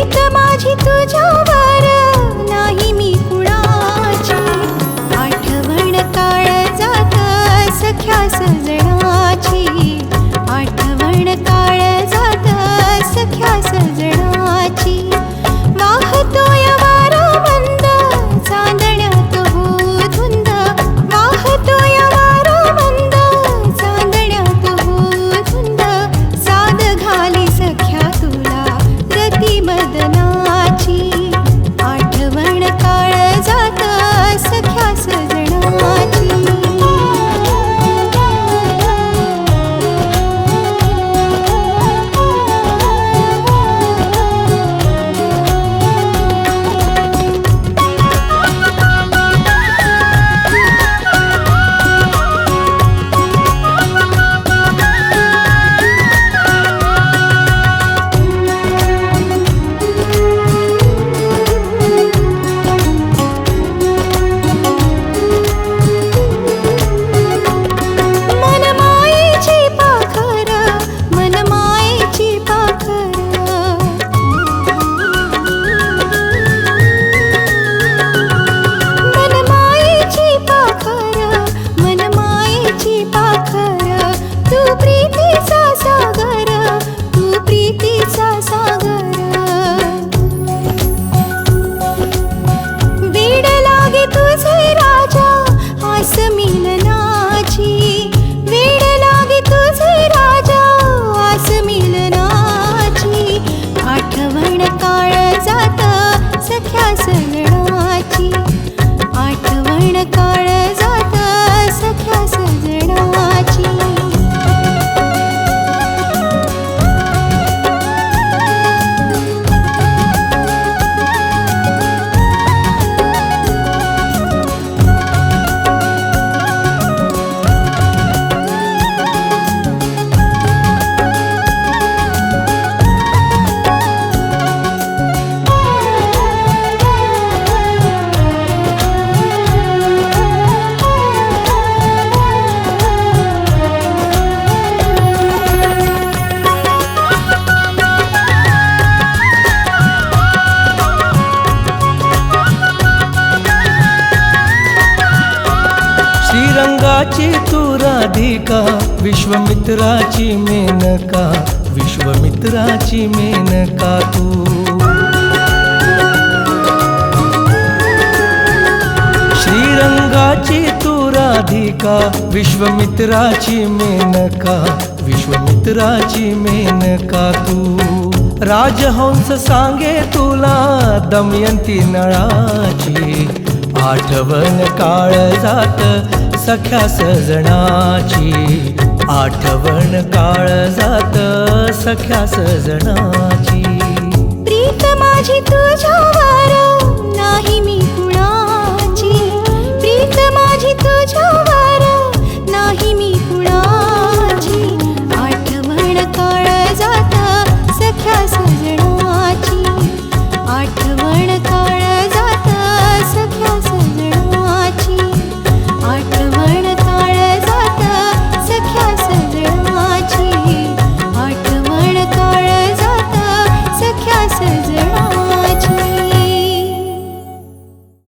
प्रीत माझी तुझ्या வாழ காழ श्रीरंगाची तू राधिका विश्वमित्राची मेनका विश्वमित्राची मेनका तू. श्रीरंगाची तू राधिका विश्वमित्राची मेनका विश्वमित्राची मेनका तू. राजहंस सांगे तुला दमयंती नळाची आठवण काळ जात सख्या सजणाची आठवण काळ जात सख्या सजणाची प्रीत माझी तुझ्या